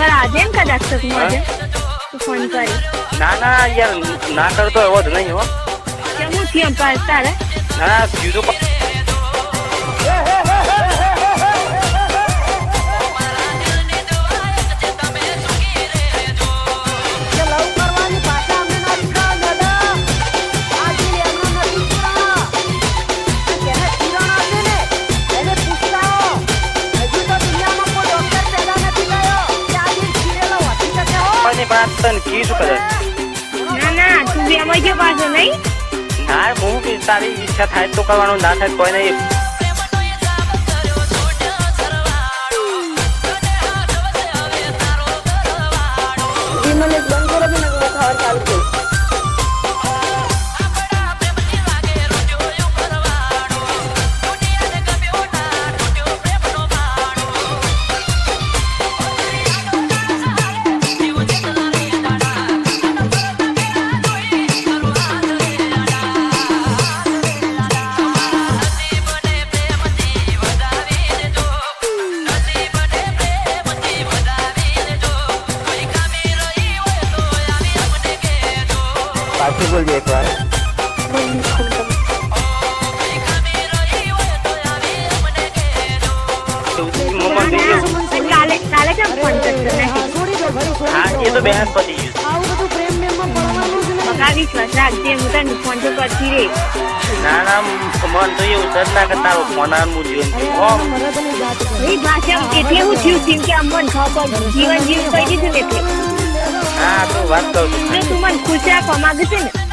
દૂધ વાર આજે ને કદાચ તો ફોન કરી. ના ના યાર ના કરતો એવો જ નહીં હો. કેમ હું થયું તારે? ના બીજું તને કી શું કરે? ના ના તું બી અમારી જો પાછો નહીં? ના હું કે તારી ઈચ્છા થાય તો કરવાનું ના થાય કોઈ નહીં. મને વિશ્વાસ રાખજે હું તને ફોન તો કરતી રે ના ના મન તો એવું જ ના કે તારો ફોન હું જીવન. એ ભાષા એટલે હું થયું કે આમ મને જીવન જીવન કહી દીધું એટલે. હા તો છે ને?